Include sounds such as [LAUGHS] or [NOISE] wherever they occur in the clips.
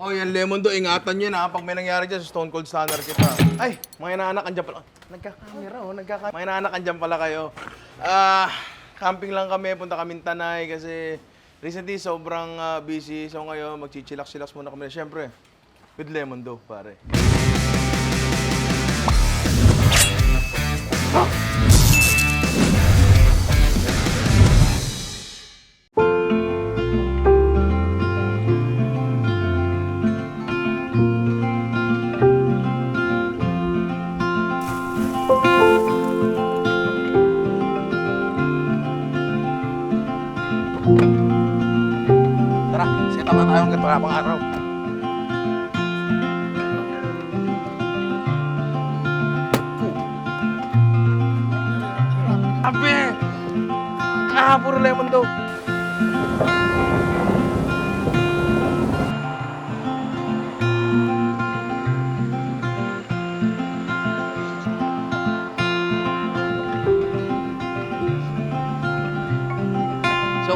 Oh, yan lemon do, ingatan nyo na. Pag may nangyari dyan, Stone Cold Stunner kita. Ay, mga inaanak, andyan pala. Nagkakamera, oh, nagkakamera. Mga inaanak, andyan pala kayo. Ah, camping lang kami, punta kami Tanay kasi recently sobrang ah, busy. So ngayon, magchichillax-chillax muna kami. Siyempre, with lemon do, pare. Tara, hanggang wala pang araw. Abe! Ah, puro lemon daw.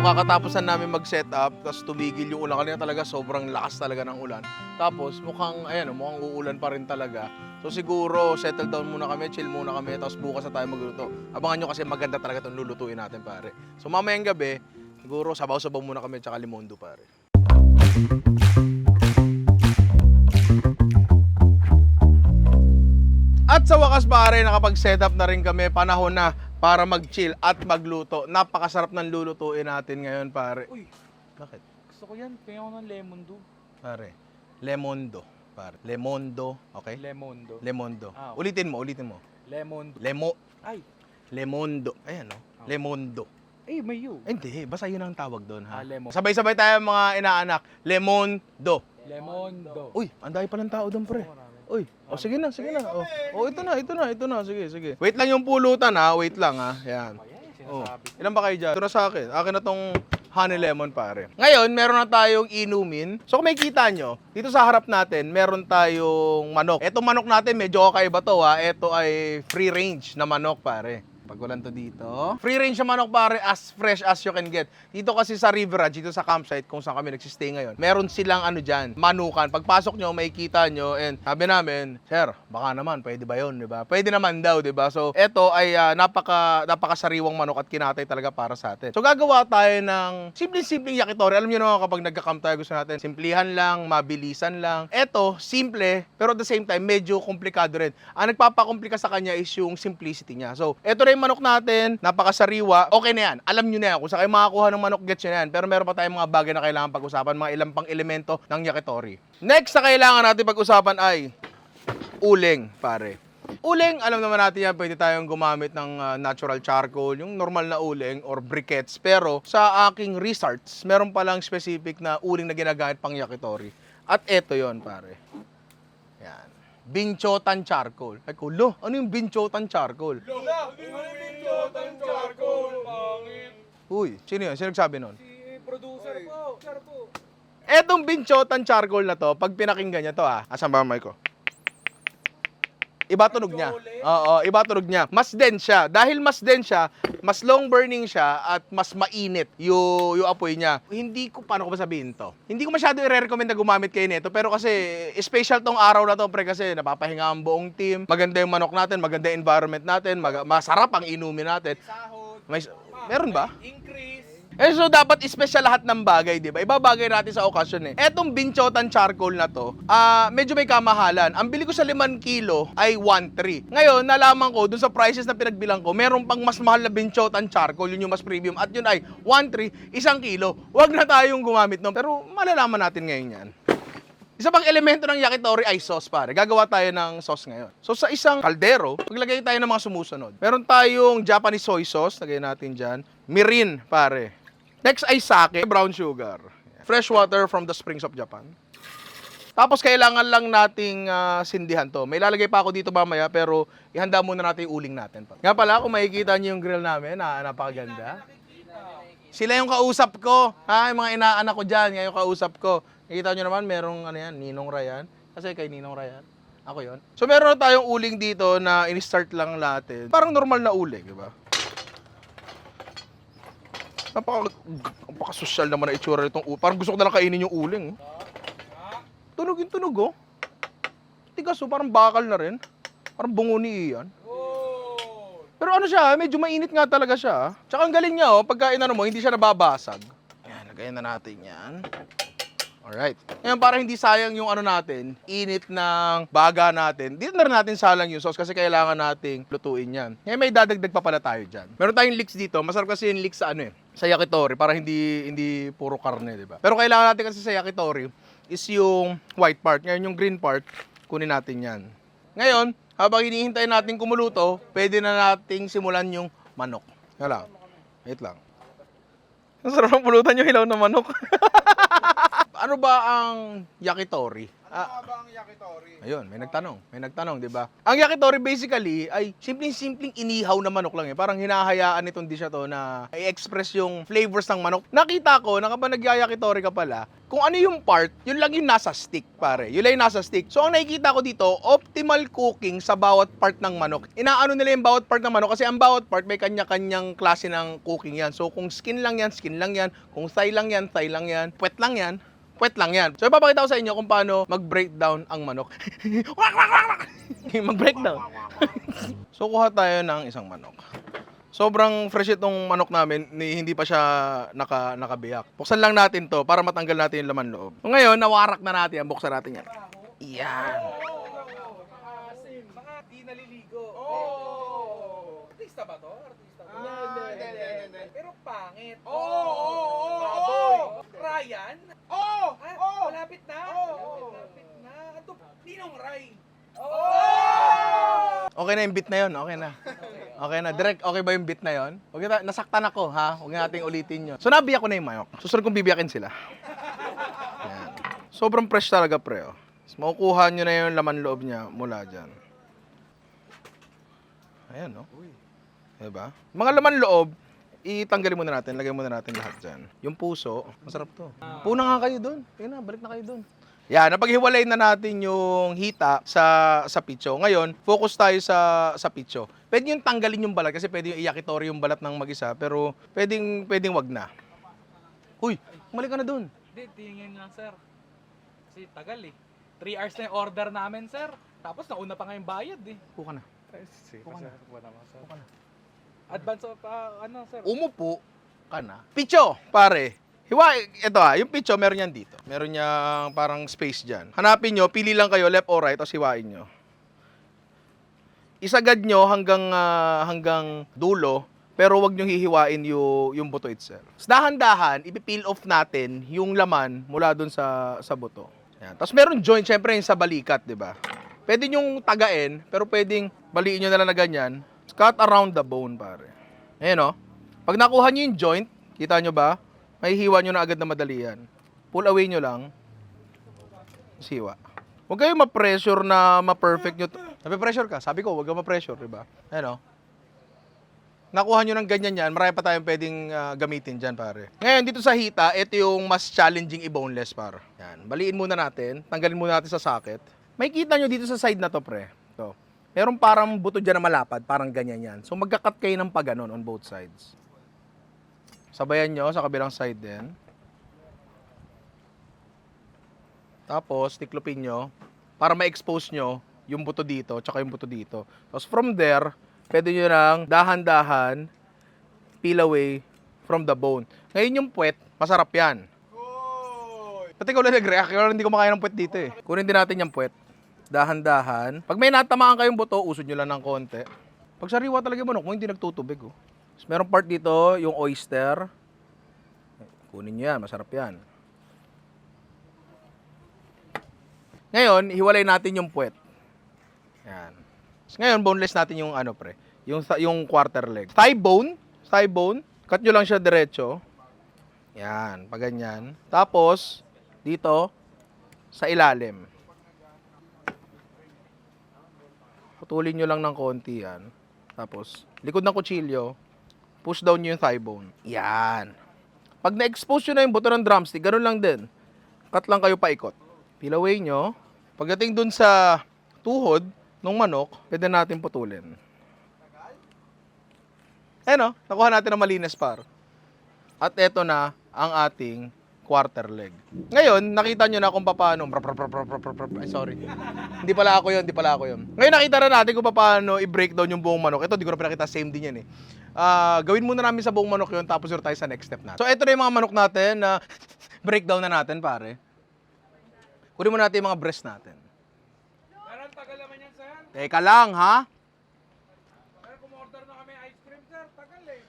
So kakatapusan namin mag-set up, tapos tumigil yung ulan. Kanina talaga sobrang lakas talaga ng ulan. Tapos mukhang, ayan, mukhang uulan pa rin talaga. So siguro, settle down muna kami, chill muna kami, tapos bukas na tayo magluto. Abangan nyo kasi maganda talaga itong lulutuin natin, pare. So mamayang gabi, siguro sabaw-sabaw muna kami, tsaka limondo, pare. At sa wakas pare, nakapag-set up na rin kami. Panahon na para mag-chill at magluto. Napakasarap ng lulutuin natin ngayon, pare. Uy, Bakit? gusto ko yan. Tingnan ko ng lemon do. Pare, lemondo. Pare, lemondo. Okay? Lemon do. Lemondo. Ah, okay. Ulitin mo, ulitin mo. Lemon do. Lemo, Ay, lemondo. Ayan, no? Ah. Lemondo. eh, may you. Eh, Hindi, basta yun ang tawag doon, ha? Ah, lemon. Sabay-sabay tayo mga inaanak. Lemondo. Lemon do. Uy, ang dami palang tao doon, pre. Uy, oh, sige na, sige na. Oh, oh, ito na, ito na, ito na. Sige, sige. Wait lang yung pulutan, ha? Wait lang, ha? Yan. Oh. Ilan ba kayo dyan? Ito na sa akin. Akin na tong honey lemon, pare. Ngayon, meron na tayong inumin. So, kung makikita nyo, dito sa harap natin, meron tayong manok. Etong manok natin, medyo kakaiba to, ha? Ito ay free range na manok, pare. Pagkulan to dito. Free range na manok pare, as fresh as you can get. Dito kasi sa River Ranch, dito sa campsite kung saan kami nagsistay ngayon, meron silang ano dyan, manukan. Pagpasok nyo, makikita nyo, and sabi namin, Sir, baka naman, pwede ba yun, di ba? Pwede naman daw, di ba? So, eto ay ah, napaka, napakasariwang manok at kinatay talaga para sa atin. So, gagawa tayo ng simple-simpleng yakitori. Alam nyo naman kapag nagka-camp tayo, gusto natin, simplihan lang, mabilisan lang. Eto, simple, pero at the same time, medyo komplikado rin. Ang nagpapakomplika sa kanya is yung simplicity niya. So, eto na yung manok natin, napakasariwa. Okay na yan. Alam nyo na yan. Kung sa kayo makakuha ng manok, gets nyo na yan. Pero meron pa tayong mga bagay na kailangan pag-usapan, mga ilang pang elemento ng yakitori. Next na kailangan natin pag-usapan ay uling, pare. Uling, alam naman natin yan, pwede tayong gumamit ng ah, natural charcoal, yung normal na uling or briquettes. Pero sa aking research, meron palang specific na uling na ginagamit pang yakitori. At eto yon pare. Binchotan charcoal. Ay, kulo. Ano yung binchotan charcoal? Uy, sino yun? Sino nagsabi nun? Si producer po. Sir po. Etong binchotan charcoal na to, pag pinakinggan niya to ah, asan ba ang mic ko? Iba tunog niya. Oo, iba tunog niya. Mas dense siya. Dahil mas dense siya, mas long burning siya at mas mainit yung, yung apoy niya. Hindi ko, paano ko ba sabihin to? Hindi ko masyado i-recommend na gumamit kayo nito. Pero kasi, special tong araw na to, pre, kasi napapahinga ang buong team. Maganda yung manok natin, maganda yung environment natin, mag- masarap ang inumin natin. Sahod. May, meron ba? Increase. Eh, so dapat special lahat ng bagay, di ba? Ibabagay natin sa okasyon eh. Etong binchotan charcoal na to, ah medyo may kamahalan. Ang bili ko sa 5 kilo ay 1.3. Ngayon, nalaman ko, dun sa prices na pinagbilang ko, meron pang mas mahal na binchotan charcoal, yun yung mas premium. At yun ay 1.3, isang kilo. Huwag na tayong gumamit nun. Pero malalaman natin ngayon yan. Isa pang elemento ng yakitori ay sauce, pare. Gagawa tayo ng sauce ngayon. So, sa isang kaldero, maglagay tayo ng mga sumusunod. Meron tayong Japanese soy sauce, lagay natin dyan. Mirin, pare. Next ay sake, brown sugar. Fresh water from the springs of Japan. Tapos kailangan lang nating ah, sindihan to. May lalagay pa ako dito mamaya pero ihanda muna natin yung uling natin. Nga pala, kung makikita niyo yung grill namin, na napakaganda. Sila yung kausap ko. Ha, yung mga inaanak ko dyan, ngayon kausap ko. Nakita nyo naman, merong ano yan, Ninong Rayan. Kasi kay Ninong Rayan. Ako yon. So meron na tayong uling dito na in-start lang natin. Parang normal na uling, di ba? Napaka, napaka-social naman na itsura nitong uling. Parang gusto ko na lang kainin yung uling. oh. Tunog yung tunog, oh. Tigas, oh. Parang bakal na rin. Parang bungo ni Ian. Pero ano siya, medyo mainit nga talaga siya. ah. Tsaka ang galing niya, oh, pagka inano mo, hindi siya nababasag. Ayan, lagayan na natin yan. Alright. Ngayon, para hindi sayang yung ano natin, init ng baga natin, dito na rin natin salang yung sauce kasi kailangan nating lutuin yan. Ngayon, may dadagdag pa pala tayo dyan. Meron tayong leeks dito. Masarap kasi yung leeks sa ano eh, sa yakitori para hindi hindi puro karne, di ba? Pero kailangan natin kasi sa yakitori is yung white part. Ngayon, yung green part, kunin natin yan. Ngayon, habang hinihintay natin kumuluto, pwede na nating simulan yung manok. Lang. Wait lang. Ang sarap ng pulutan yung hilaw na manok. [LAUGHS] ano ba ang yakitori? Ah, Ano ba ang yakitori? Ayun, may nagtanong. May nagtanong, di ba? Ang yakitori basically ay simpleng-simpleng inihaw na manok lang eh. Parang hinahayaan nitong dish to na i-express yung flavors ng manok. Nakita ko na kapag nagyayakitori ka pala, kung ano yung part, yun lang yung nasa stick, pare. Yun lang yung nasa stick. So, ang nakikita ko dito, optimal cooking sa bawat part ng manok. Inaano nila yung bawat part ng manok kasi ang bawat part may kanya-kanyang klase ng cooking yan. So, kung skin lang yan, skin lang yan. Kung thigh lang yan, thigh lang yan. Puwet lang yan, Puwet lang yan. So, ipapakita ko sa inyo kung paano mag-breakdown ang manok. [LAUGHS] [LAUGHS] Mag-breakdown. [LAUGHS] so, kuha tayo ng isang manok. Sobrang fresh itong manok namin, ni, hindi pa siya naka, nakabiyak. Buksan lang natin to para matanggal natin yung laman loob. So, ngayon, nawarak na natin yan. Buksan natin yan. Yan. Mga di naliligo. Oh! Artista ba to? Ah, hindi, hindi, hindi, hindi. Pero pangit. Oo, oo, oo, Baboy. oo. Ryan? Oh! Ah, Oh! malapit na. Oo. Malapit na. Ito, Ninong Ray. Oh! Okay na yung bit na yon, okay na. Okay na. Direct, okay ba yung bit na yon? Huwag kita, nasaktan ako, ha? Huwag nating ulitin yun. So, nabiyak ko na yung manok. Susunod kong bibiyakin sila. [LAUGHS] Yan. Sobrang fresh talaga, pre. Oh. So, makukuha nyo na yung laman loob niya mula dyan. Ayan, no? Diba? Mga laman loob, itanggalin muna natin, lagay muna natin lahat dyan. Yung puso, masarap to. Puna nga kayo doon. Ayun na, balik na kayo doon. Yan, napaghiwalay na natin yung hita sa sa picho. Ngayon, focus tayo sa sa picho. Pwede yung tanggalin yung balat kasi pwede yung iyakitori yung balat ng mag-isa, pero pwedeng pwedeng wag na. Uy, mali ka na doon. Hindi, tingin lang, sir. Kasi tagal eh. 3 hours na yung order namin, sir. Tapos nauna pa nga yung bayad eh. Kuha na. Sige, Buka na. sir. Advance of, ah, ano, sir? Umupo ka na. Picho, pare. Hiwa, ito ah, yung picho meron yan dito. Meron niyang parang space dyan. Hanapin nyo, pili lang kayo, left or right, tapos hiwain nyo. Isagad nyo hanggang, ah, hanggang dulo, pero wag nyo hihiwain yung, yung buto itself. Tapos Dahan-dahan, ipipeel off natin yung laman mula dun sa, sa buto. Yan. Tapos meron joint, syempre yung sa balikat, di ba? Pwede nyong tagain, pero pwedeng baliin nyo na lang na ganyan. Cut around the bone, pare. Ayan o. Pag nakuha nyo yung joint, kita nyo ba? May hiwa nyo na agad na madali yan. Pull away nyo lang. Hiwa. Huwag kayo ma-pressure na ma-perfect nyo. Nape-pressure ka. Sabi ko, huwag ka ma-pressure, di ba? Ayan o. Nakuha nyo ng ganyan yan, marami pa tayong pwedeng ah, gamitin dyan, pare. Ngayon, dito sa hita, ito yung mas challenging i-boneless, par. Yan. Baliin muna natin. Tanggalin muna natin sa socket. May kita nyo dito sa side na to, pre. To. Meron parang buto dyan na malapad, parang ganyan yan. So, magka-cut kayo ng paganon on both sides. Sabayan nyo sa kabilang side din. Tapos, tiklopin nyo para ma-expose nyo yung buto dito, tsaka yung buto dito. Tapos from there, pwede nyo nang dahan-dahan peel away from the bone. Ngayon yung puwet, masarap yan. Pati ko lang nag-react, hindi ko makain ng puwet dito eh. Kunin din natin yung puwet. Dahan-dahan. Pag may natamaan kayong buto, usod nyo lang ng konti. Pag sariwa talaga yung manok mo, hindi nagtutubig oh. Tapos meron part dito, yung oyster. Kunin nyo yan, masarap yan. Ngayon, hiwalay natin yung puwet. Yan. Tapos ngayon, boneless natin yung ano pre, yung, yung quarter leg. Thigh bone, thigh bone, cut nyo lang siya diretso. Yan, pag ganyan. Tapos, dito, sa ilalim. Putulin nyo lang ng konti yan. Tapos, likod ng kutsilyo, push down nyo yung thigh bone. Yan. Pag na-expose nyo na yung buto ng drumstick, ganun lang din. Cut lang kayo paikot. Peel away nyo. Pagdating dun sa tuhod ng manok, pwede natin putulin. Ayan o, nakuha natin ng malinis par. At eto na ang ating quarter leg. Ngayon, nakita nyo na kung paano, ay sorry. hindi pala ako yun, hindi pala ako yun. Ngayon nakita na natin kung paano i-breakdown yung buong manok. Ito, di ko na pinakita, same din yan eh. Ah, gawin muna namin sa buong manok yun, tapos yun tayo sa next step natin. So, ito na yung mga manok natin na breakdown na natin, pare. Kunin mo natin yung mga breast natin. Pero ang tagal naman yan, sir. Teka lang, ha? Pero kumorder na kami ice cream, sir. Tagal eh.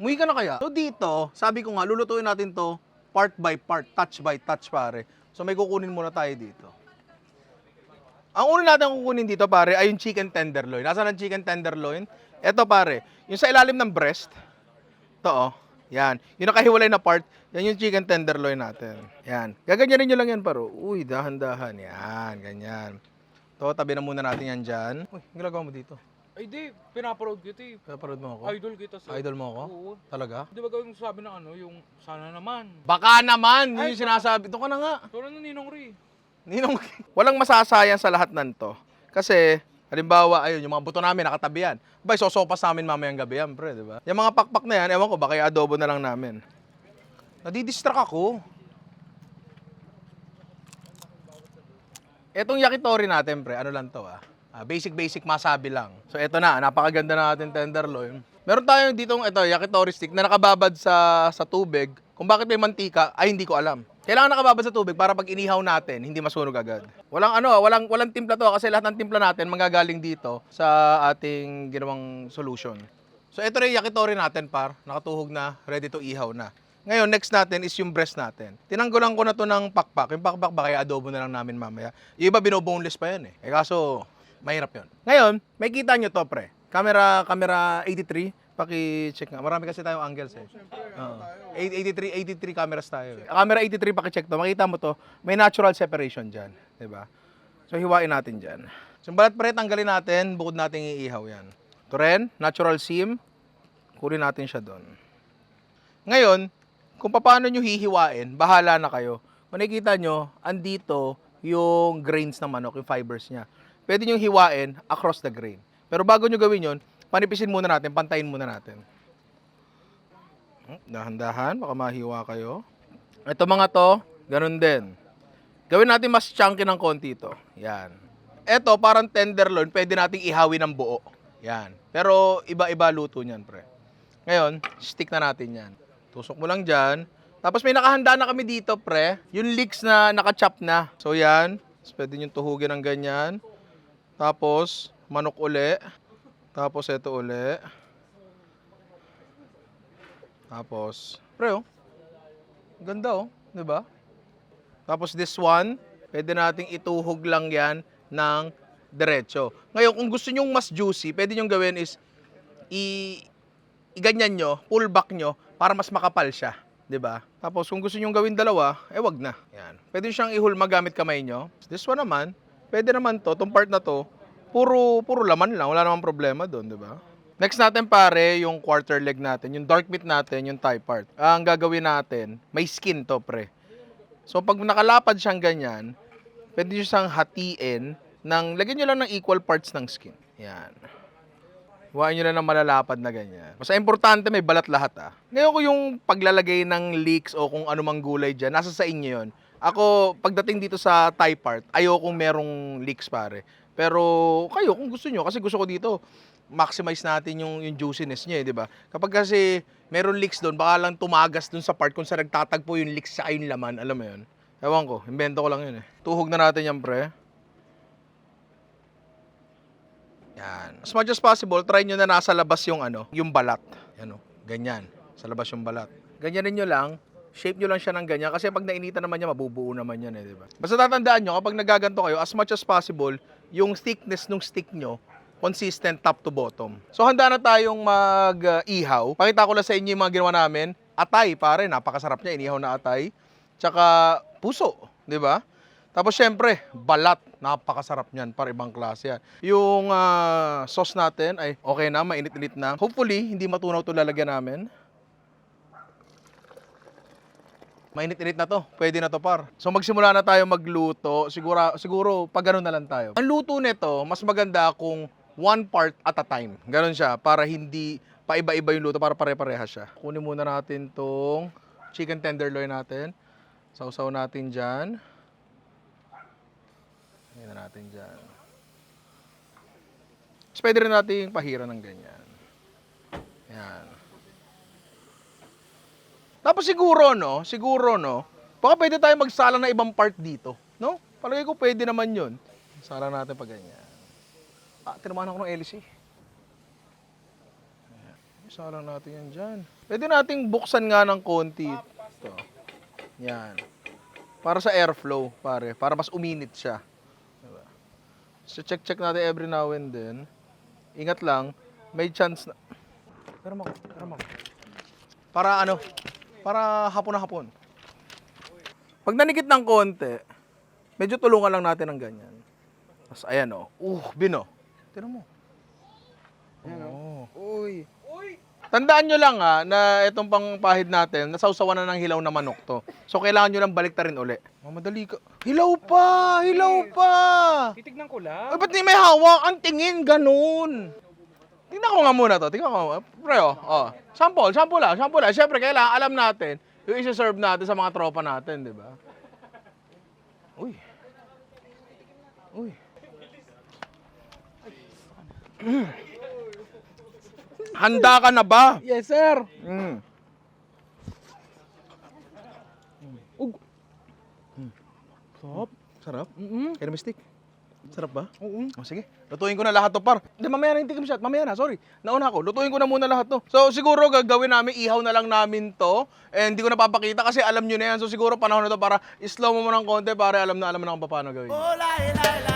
Muwi ka na kaya? So dito, sabi ko nga, lulutuin natin to part by part, touch by touch pare. So may kukunin muna tayo dito. Ang una natin kukunin dito pare ay yung chicken tenderloin. Nasaan ang chicken tenderloin? Ito pare, yung sa ilalim ng breast. Ito oh. Yan. Yung nakahiwalay na part, yan yung chicken tenderloin natin. Yan. Gaganyanin nyo lang yan paro. Uy, dahan-dahan. Yan, ganyan. To, tabi na muna natin yan dyan. Uy, ang mo dito? Ay, di. Pinaparod kita eh. Paparod mo ako? Idol kita, sir. Idol mo ako? Oo. Talaga? Di ba gawin sabi ng ano, yung sana naman. Baka naman, yun Ay, yung sinasabi. Doon ka na nga. Pero na Ninong Ri. Ninong, [LAUGHS] walang masasayang sa lahat nan to. Kasi, halimbawa, ayun, yung mga buto namin nakatabi yan. Bay, sosopas namin mamayang gabi yan, pre, di ba? Yung mga pakpak na yan, ewan ko, baka i-adobo na lang namin. Nadidistract ako. Etong yakitori natin, pre, ano lang to, ah. Ah, basic basic masabi lang. So eto na, napakaganda na natin tenderloin. Meron tayong ditong ito, yakitori stick na nakababad sa sa tubig. Kung bakit may mantika, ay hindi ko alam. Kailangan nakababad sa tubig para pag inihaw natin, hindi masunog agad. Walang ano, walang walang timpla to kasi lahat ng timpla natin manggagaling dito sa ating ginawang solution. So ito rin yakitori natin par, nakatuhog na, ready to ihaw na. Ngayon, next natin is yung breast natin. Tinanggulan ko na to ng pakpak. Yung pakpak ba kaya adobo na lang namin mamaya. Yung iba binoboneless pa yan eh. Eh kaso, mahirap yun. Ngayon, may kita nyo to pre. Camera, camera 83. Paki-check nga. Marami kasi tayong angles eh. Oo. 83, 83 cameras tayo. eh. Camera 83, paki-check to. Makita mo to, may natural separation dyan. 'di ba? So, hiwain natin dyan. So, yung balat pre, tanggalin natin. Bukod natin iihaw yan. Ito rin, natural seam. Kunin natin siya doon. Ngayon, kung paano nyo hihiwain, bahala na kayo. Kung nakikita nyo, andito yung grains ng manok, yung fibers niya. Pwede nyo hiwain across the grain. Pero bago nyo gawin yon, panipisin muna natin, pantayin muna natin. Hmm, Dahan-dahan, baka mahiwa kayo. Ito mga to, ganun din. Gawin natin mas chunky ng konti to. Yan. Ito, parang tenderloin, pwede nating ihawi ng buo. Yan. Pero iba-iba luto niyan, pre. Ngayon, stick na natin yan. Tusok mo lang dyan. Tapos may nakahanda na kami dito, pre. Yung leeks na nakachop na. So yan. Tapos pwede nyo tuhugin ng ganyan. Tapos, manok uli. Tapos, ito uli. Tapos, pre, oh. Ganda, oh. 'Di ba? Tapos this one, pwede nating ituhog lang yan ng diretso. Ngayon, kung gusto nyong mas juicy, pwede nyong gawin is i iganyan nyo, pull back nyo, para mas makapal siya. 'di ba? Tapos kung gusto nyong gawin dalawa, eh wag na. Yan. Pwede siyang ihulma gamit kamay nyo. This one naman, pwede naman to, tong part na to, puro puro laman lang, wala namang problema doon, 'di ba? Next natin pare, yung quarter leg natin, yung dark meat natin, yung thigh part. Ang gagawin natin, may skin to pre. So pag nakalapad siyang ganyan, pwede nyo siyang hatiin ng, lagyan nyo lang ng equal parts ng skin. Yan. Huwain nyo lang ng malalapad na ganyan. Basta importante may balat lahat ah. Ngayon ko yung paglalagay ng leeks o kung anumang gulay dyan, nasa sa inyo yun. Ako, pagdating dito sa thigh part, ayokong merong leeks pare. Pero kayo, kung gusto nyo, kasi gusto ko dito, maximize natin yung, yung juiciness niya, eh, di ba? Kapag kasi meron leaks doon, baka lang tumagas doon sa part kung saan nagtatagpo yung leaks sa yung laman, alam mo yun? Ewan ko, invento ko lang yun eh. Tuhog na natin yan, pre. Yan. As much as possible, try nyo na nasa labas yung ano, yung balat. Yan o, ganyan. Sa labas yung balat. Ganyanin nyo lang, shape nyo lang siya ng ganyan kasi pag nainitan naman niya, mabubuo naman yan eh, di ba? Basta tatandaan nyo, kapag nagaganto kayo, as much as possible, yung thickness ng stick nyo, consistent top to bottom. So handa na tayong mag-ihaw. Pakita ko lang sa inyo yung mga ginawa namin. Atay, pare, napakasarap niya, inihaw na atay. Tsaka puso, di ba? Tapos syempre, balat. Napakasarap niyan, para ibang klase yan. Yung ah, sauce natin ay okay na, mainit-init na. Hopefully, hindi matunaw to lalagyan namin. Mainit-init na to. Pwede na to par. So magsimula na tayo magluto. Siguro, siguro pag ganun na lang tayo. Ang luto nito, mas maganda kung one part at a time. Ganun siya. Para hindi paiba-iba yung luto. Para pare-pareha siya. Kunin muna natin tong chicken tenderloin natin. Sausaw natin dyan. Lagyan na natin dyan. Tapos pwede rin natin pahira ng ganyan. Yan. Tapos siguro, no? Siguro, no? Baka pwede tayo magsala ng ibang part dito. No? Palagay ko pwede naman yun. Sala natin pa ganyan. Ah, tinamaan ako ng LC. Sala natin yan dyan. Pwede nating buksan nga ng konti. Ito. Yan. Para sa airflow, pare. Para mas uminit siya. Diba? So check-check natin every now and then. Ingat lang, may chance na... Pero mo, pero mo. Para ano? Para hapon na hapon. Pag nanikit ng konti, medyo tulungan lang natin ng ganyan. Tapos ayan o. Uh, bino. Tinan mo. Oh. Uy. Tandaan nyo lang ha, na itong pangpahid natin, nasawsawan na ng hilaw na manok to. So kailangan nyo lang balik rin uli. Oh, madali ka. Hilaw pa! Hilaw pa! Titignan ko Ay, lang. ba't di may hawak? Ang tingin, ganun. Tingnan ko nga muna to. Tingnan ko. Pre, oh. oh. Sample, sample lang, sample lang. Siyempre, kailangan alam natin yung isa-serve natin sa mga tropa natin, di ba? Uy. Uy. Mm. Handa ka na ba? Yes, sir. Mm. Ug. Sarap. Sarap? Mm-mm. Kaya stick. Sarap ba? Oo. Oh, sige. Lutuin ko na lahat to, par. Hindi, mamaya na yung tikim shot. Mamaya na, sorry. Nauna ako. Lutuin ko na muna lahat to. So, siguro gagawin namin, ihaw na lang namin to. And hindi ko napapakita kasi alam nyo na yan. So, siguro panahon na to para slow mo mo ng konti para alam na alam mo na kung paano gawin. Pare,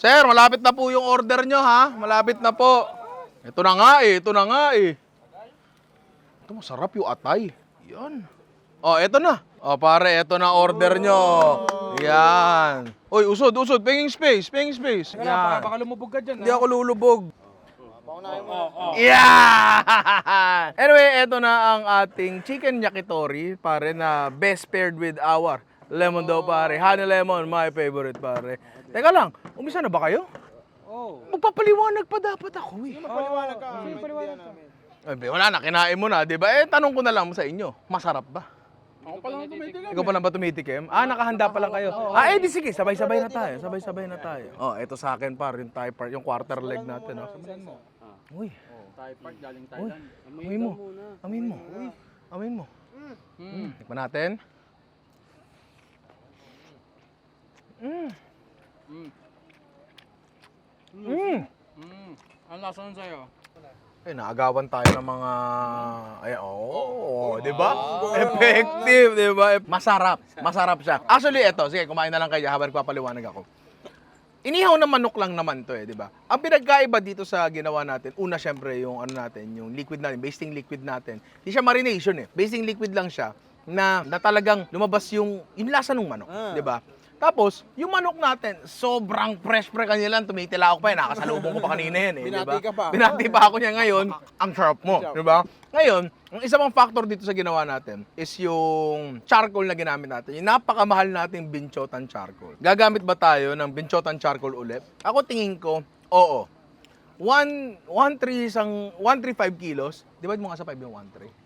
Sir, malapit na po yung order nyo, ha? Malapit na po. Ito na nga eh, ito na nga eh. Ito masarap yung atay. Yan. Oh, ito na. Oh, pare, ito na order nyo. Yan. Uy, usod, usod. Pinging space, pinging space. Lang, baka, Yan. baka lumubog ka dyan. Hindi ako lulubog. Paunahin mo. Yeah! [LAUGHS] anyway, ito na ang ating chicken yakitori, pare, na best paired with our lemon daw, pare. Honey lemon, my favorite, pare. Teka lang, umisa na ba kayo? Oh. Magpapaliwanag pa dapat ako, eh. Paliwanag ka. Sige, paliwanag ka. Ay, be, wala na, kinain mo na, di ba? Eh, tanong ko na lang sa inyo, masarap ba? Ako pa lang tumitigan. Ikaw pa lang ba tumitikim? Ah, nakahanda pa lang kayo. Ah, eh, di sige, sabay-sabay na tayo, sabay-sabay na tayo. Oh, ito sa akin, par, yung thigh part, yung quarter leg natin, oh. Mo? Uy, Thai part galing uy, amoy mo, amoy mo, amoy mo. Mm. Tikman natin. Mm. Mm. Mm. Ang lasa nun sa'yo? Eh, naagawan tayo ng mga... Ay, oh, di ba? Effective, di ba? Masarap. Masarap siya. Actually, ito, sige, kumain na lang kayo habang nagpapaliwanag ako. Inihaw na manok lang naman to eh, di ba? Ang pinagkaiba dito sa ginawa natin, una syempre yung ano natin, yung liquid natin, basting liquid natin. Hindi siya marination eh. Basting liquid lang siya na, na talagang lumabas yung, yung lasa ng manok, di ba? Tapos, yung manok natin, sobrang fresh pre kanila. Tumitila ako pa eh. Nakasalubong ko pa kanina yan eh. Binati ka pa. Binati pa ako niya ngayon. Ang sharp mo. Di ba? Ngayon, ang isa pang factor dito sa ginawa natin is yung charcoal na ginamit natin. Yung napakamahal nating binchotan charcoal. Gagamit ba tayo ng binchotan charcoal ulit? Ako tingin ko, oo. 1, 1, 3 isang, 135 kilos. Divide mo nga sa 5 yung 1, 3.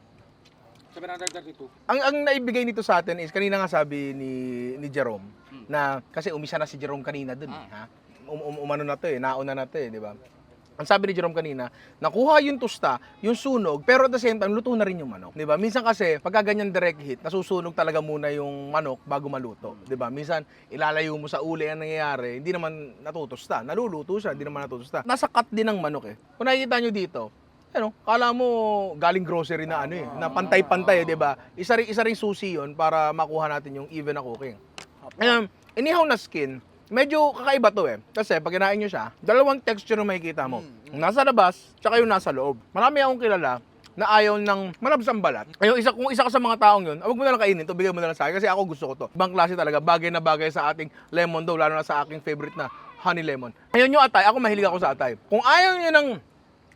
732. Ang ang naibigay nito sa atin is kanina nga sabi ni ni Jerome na kasi umisa na si Jerome kanina dun eh, ha. Um, um, umano na to eh, nauna na to eh, di ba? Ang sabi ni Jerome kanina, nakuha yung tusta, yung sunog, pero at the same time, luto na rin yung manok. Di ba? Minsan kasi, pagka ganyan direct hit, nasusunog talaga muna yung manok bago maluto. Di ba? Minsan, ilalayo mo sa uli ang nangyayari, hindi naman natutusta. Naluluto siya, hindi naman natutusta. Nasa cut din ng manok eh. Kung nakikita nyo dito, ano, kala mo galing grocery na ano eh, na pantay-pantay, 'di ba? Isa rin isa ring susi 'yon para makuha natin yung even na cooking. Ngayon, inihaw na skin, medyo kakaiba to eh. Kasi pag kinain nyo siya, dalawang texture yung makikita mo. Yung nasa labas, tsaka yung nasa loob. Marami akong kilala na ayaw ng malabsang balat. Ay, yung isa, kung isa ka sa mga taong yun, ah, wag mo na lang kainin to, bigay mo na lang sa akin kasi ako gusto ko to. Ibang klase talaga, bagay na bagay sa ating lemon daw, lalo na sa aking favorite na honey lemon. Ayun yung atay, ako mahilig ako sa atay. Kung ayaw nyo ng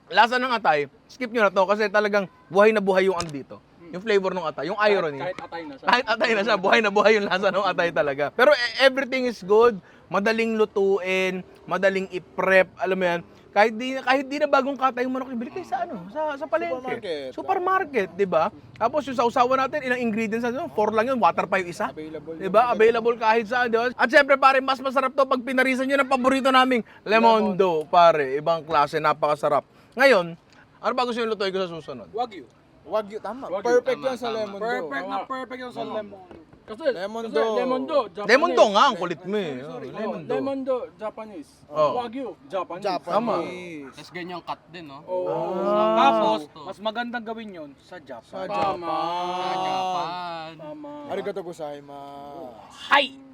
lasa ng atay, skip nyo na to kasi talagang buhay na buhay yung ano dito. Yung flavor ng atay, yung irony. Kahit atay na siya. Kahit atay na siya, buhay na buhay yung lasa ng atay talaga. Pero e- everything is good, madaling lutuin, madaling i-prep, alam mo yan. Kahit di, kahit di na bagong kata yung manok, ibili kayo sa ano, sa, sa palengke. Supermarket. Supermarket, di ba? Tapos yung sausawan natin, ilang ingredients na Four lang yun, water pa yung isa. Available. Di ba? Available kahit saan, di ba? At syempre, pare, mas masarap to pag pinarisan nyo ng paborito naming Lemondo, pare. Ibang klase, napakasarap. Ngayon, ano ba gusto yung lutuin ko sa susunod? Wagyu. Wagyu, tama. Wagyu, perfect tama, yan sa tama. lemon Perfect do. na perfect yung sa lemon. Kasi, Lemon kasi do. lemon do, Japanese. Lemon do nga, ang kulit mo eh. Oh, Lemon do. lemon do, Japanese. Oh. Wagyu, Japanese. Japanese. Tapos ganyang cut din, no? Oh. Ah. Tapos, mas magandang gawin yon sa Japan. Sa Tama. Sa Japan. Tama. Arigato gozaimasu. Hi!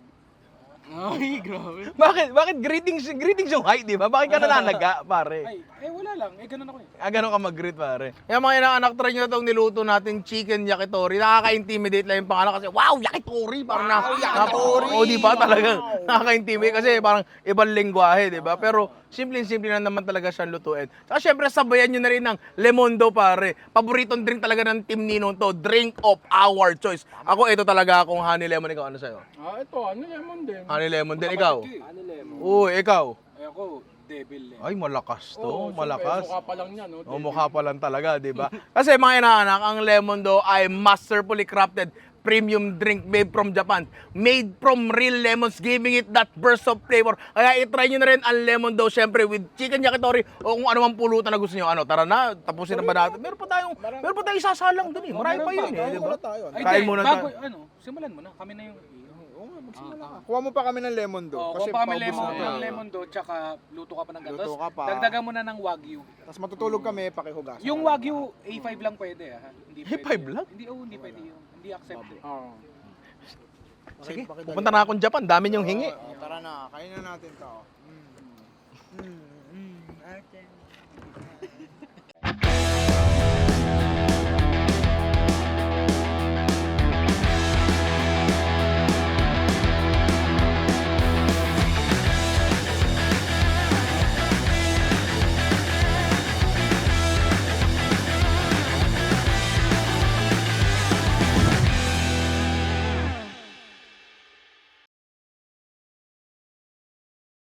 Ay, grabe. Bakit? Bakit greetings, greetings yung height, di ba? Bakit ka nananaga, pare? Ay, eh wala lang. Eh ganun ako eh. Ah, ganun ka mag-greet, pare. Yung mga inaanak, try nyo itong niluto natin chicken yakitori. Nakaka-intimidate lang yung pangalan kasi, wow, yakitori! Parang na, yakitori! Oo, di ba? Talagang nakaka-intimidate kasi parang ibang lingwahe, di ba? Pero simple-simple na naman talaga siyang lutuin. Saka syempre, sabayan nyo na rin ng Lemondo, pare. Paboritong drink talaga ng Team Ninong to. Drink of our choice. Ako, ito talaga akong honey lemon. Ikaw, ano sa'yo? Ah, ito, ano lemon din. Honey lemon din. Ikaw? Ano lemon? Uy, ikaw? Eh ako, devil eh. Ay, malakas to. Oo, malakas. Mukha pa lang niya, no? O mukha pa lang talaga, di ba? [LAUGHS] Kasi mga inaanak, ang lemon do ay masterfully crafted premium drink made from Japan. Made from real lemons, giving it that burst of flavor. Kaya itry nyo na rin ang lemon do, syempre, with chicken yakitori o kung ano mang pulutan na gusto nyo. Ano, tara na, tapusin na ba natin? Meron pa tayong, meron pa tayong isasalang dun eh. Marami pa yun eh, di ba? Wala tayo. Ay, Kain di, muna bago, tayo. ano, simulan mo na. Kami na yung... Oo magsimula ka. Kuha mo pa kami ng lemon do. Oh, kasi kung pa kami paubos lemon, na. ng lemon do, tsaka luto ka pa ng gatos. Luto ka pa. Dagdagan mo na ng wagyu. Tapos matutulog kami, pakihugas. Yung wagyu, A5 lang pwede ah. Hindi A5 pwede. lang? Hindi, oh, hindi pwede yun. Hindi accepted. Oo. Sige, pupunta na akong Japan, dami nyong hingi. Oh, tara na, kain na natin to. Mm. Mm, mm, ate.